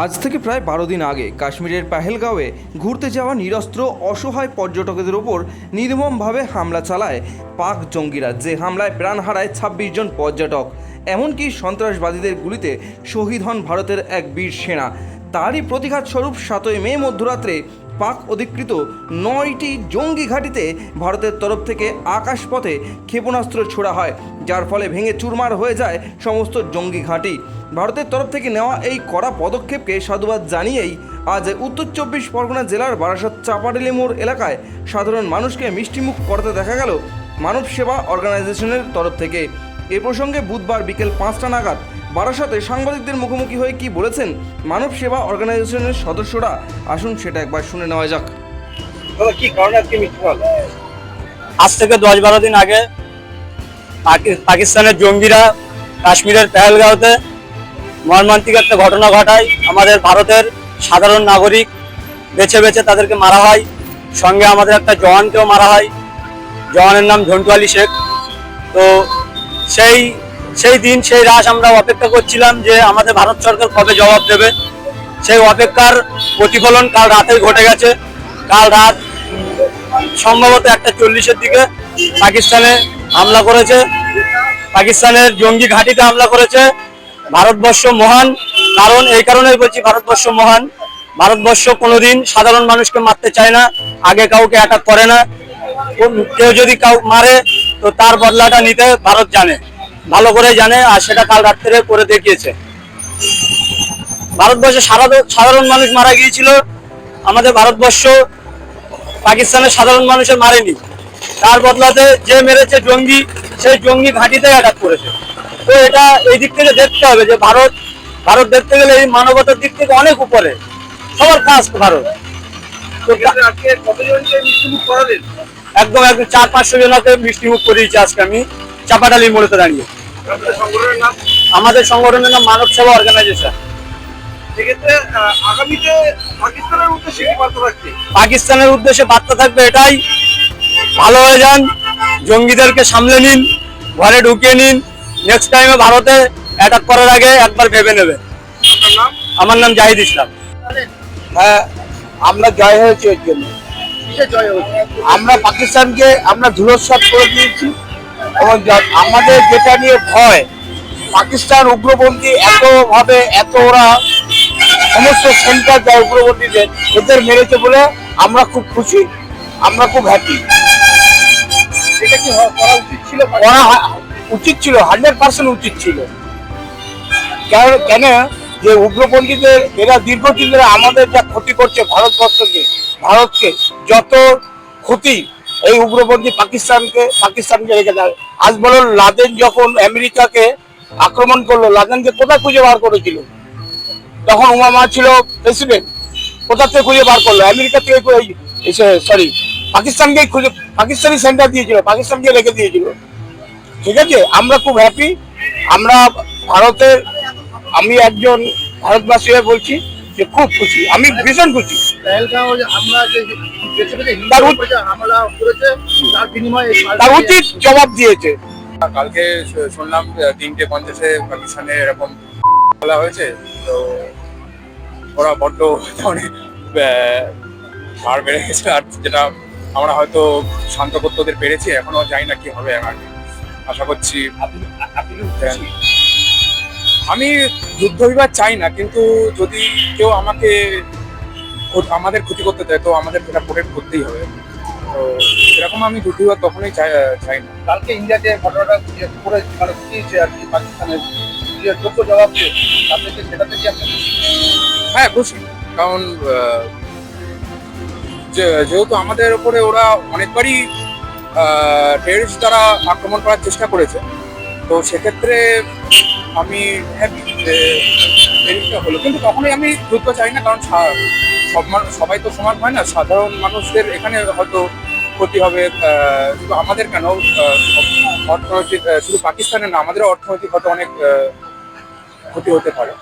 আজ থেকে প্রায় বারো দিন আগে কাশ্মীরের পাহেলগাঁওয়ে ঘুরতে যাওয়া নিরস্ত্র, অসহায় পর্যটকদের ওপর নির্মমভাবে হামলা চালায় পাক জঙ্গিরা যে হামলায় প্রাণ হারায় ছাব্বিশ জন পর্যটক। এমনকি সন্ত্রাসবাদীদের গুলিতে শহীদ হন ভারতের এক বীর সেনা। তারই প্রতিঘাত স্বরূপ সাতই মে মধ্যরাত্রে পাক অধিকৃত নয়টি জঙ্গি ঘাঁটিতে ভারতের তরফ থেকে আকাশপথে ক্ষেপণাস্ত্র ছোড়া হয়, যার ফলে ভেঙে চুরমার হয়ে যায় সমস্ত জঙ্গি ঘাঁটি। ভারতের তরফ থেকে নেওয়া এই কড়া পদক্ষেপকে সাধুবাদ জানিয়েই আজ উত্তর চব্বিশ পরগনা জেলার বারাসত চাপাডেলি মোড় এলাকায় সাধারণ মানুষকে মিষ্টিমুখ করতে দেখা গেল মানব সেবা অর্গানাইজেশনের তরফ থেকে। এ প্রসঙ্গে বুধবার বিকেল পাঁচটা নাগাদ বারাসাতে সাংবাদিকদের মুখোমুখি হয়ে কি বলেছেন মানব সেবা অর্গানাইজেশনের সদস্যরা? আসুন সেটা একবার শুনে নেওয়া যাক। দাদা কি কারণে আজকে আজ থেকে দশ বারো দিন আগে পাকিস্তানের জঙ্গিরা কাশ্মীরের পেহেলগাঁওতে মর্মান্তিক একটা ঘটনা ঘটায়, আমাদের ভারতের সাধারণ নাগরিক বেছে বেছে তাদেরকে মারা হয়। সঙ্গে আমাদের একটা জওয়ানকেও মারা হয়। জওয়ানের নাম ঝন্টু আলী শেখ। তো সেই সেই দিন, সেই রাস আমরা অপেক্ষা করছিলাম যে আমাদের ভারত সরকার কবে জবাব দেবে। সেই অপেক্ষার প্রতিফলন কাল রাতেই ঘটে গেছে। কাল রাত সম্ভবত একটা চল্লিশের দিকে পাকিস্তানে হামলা করেছে। পাকিস্তানের জঙ্গি ঘাঁটিতে হামলা করেছে। ভারতবর্ষ মহান। কারণ এই কারণেই বলছি ভারতবর্ষ মহান। ভারতবর্ষ কোনোদিন সাধারণ মানুষকে মারতে চায় না, আগে কাউকে অ্যাটাক করে না। কেউ যদি কাউ মারে, তো তার বদলাটা নিতে ভারত জানে, ভালো করে জানে, আর সেটা কাল রাত্রে করে দেখিয়েছে। ভারতবর্ষে সাধারণ মানুষ মারা গিয়েছিল। আমাদের ভারতবর্ষ পাকিস্তানের সাধারণ মানুষের মারেনি। তার বদলাতে যে মেরেছে জঙ্গি, সেই জঙ্গি ঘাঁটিতে অ্যাটাক করেছে। তো এটা এই দিক থেকে দেখতে হবে যে ভারত ভারত দেখতে গেলে এই মানবতার দিক থেকে অনেক উপরে। সবার কাজ ভারত। একদম একদম চার পাঁচশো জনকে মিষ্টি মুখ করিয়েছি আজকে আমি। চাপাডালি মোড়েতে দাঁড়িয়ে। আমাদের সংগঠনের নাম মানব সেবা অর্গানাইজেশন পাকিস্তানের উদ্দেশ্যে বার্তা থাকবে এটাই। ভালো হয়ে যান জঙ্গিদেরকে সামলে নিন ঘরে ঢুকিয়ে নিন নেক্সট টাইমে ভারতে অ্যাটাক করার আগে একবার ভেবে নেবে। আমার নাম জাহিদ ইসলাম। হ্যাঁ আমরা জয় হয়েছে এর জন্য। আমরা পাকিস্তানকে আমরা ধুলোৎসব করে দিয়েছি এবং আমাদের যেটা নিয়ে ভয় পাকিস্তান উগ্রপন্থী এত ভাবে এত ওরা সমস্ত সেন্টার দেয় উগ্রপন্থীদের এদের মেরেছে বলে আমরা খুব খুশি আমরা খুব হ্যাপি এটা কি করা উচিত ছিল? করা উচিত ছিল হান্ড্রেড পার্সেন্ট উচিত ছিল। কেন যে উগ্রপন্থীদের এরা দীর্ঘদিন ধরে আমাদের যা ক্ষতি করছে ভারতবর্ষকে, ভারতকে, যত ক্ষতি এই উগ্রপন্থী পাকিস্তানকে পাকিস্তানকে রেখে দেয় আজ বলো লাদেন যখন আমেরিকাকে আক্রমণ করল, লাদেনকে কোথায় খুঁজে বার করেছিল? তখন ওবামা ছিল প্রেসিডেন্ট, কোথা থেকে খুঁজে বার করল? আমেরিকা থেকে সরি, পাকিস্তানকেই খুঁজে পাকিস্তানি সেন্টার দিয়েছিল, পাকিস্তানকে রেখে দিয়েছিল। ঠিক আছে? আমরা খুব হ্যাপি আমরা ভারতের আমি একজন ভারতবাসী হয়ে বলছি যে খুব খুশি। আমি ভীষণ খুশি। তার উচিত জবাব দিয়েছে। কালকে শুনলাম তিনটে পঞ্চাশে পাকিস্তানে এরকম বলা হয়েছে তো ওরা বড্ড ভার বেড়ে গেছে। আর যেটা আমরা হয়তো শান্ত করতে ওদের পেরেছি এখনও জানি না কি হবে আমার আশা করছি আমি যুদ্ধ বিবাদ চাই না কিন্তু যদি কেউ আমাকে আমাদের ক্ষতি করতে চায় তো আমাদের সেটা প্রোটেক্ট করতেই হবে। তো সেরকম আমি যুদ্ধ বিবাদ কখনোই চাই চাই না। কালকে ইন্ডিয়াতে ঘটনাটা করে মানে দিয়েছে আর কি পাকিস্তানের। যোগ্য জবাব দিয়ে তাতে কি সেটাতে কি হ্যাঁ খুশি। কারণ যে- যেহেতু আমাদের উপরে ওরা অনেকবারই টেরিস্ট দ্বারা আক্রমণ করার চেষ্টা করেছে। তো সেক্ষেত্রে আমি হ্যাপি যে টেরিস্টটা হলো। কিন্তু তখনই আমি যুদ্ধ চাই না, কারণ সব সবাই তো সমান হয় না। সাধারণ মানুষদের এখানে হয়তো ক্ষতি হবে শুধু আমাদের কেন? অর্থনৈতিক শুধু পাকিস্তানের না, আমাদেরও অর্থনৈতিক হয়তো অনেক ক্ষতি হতে পারে।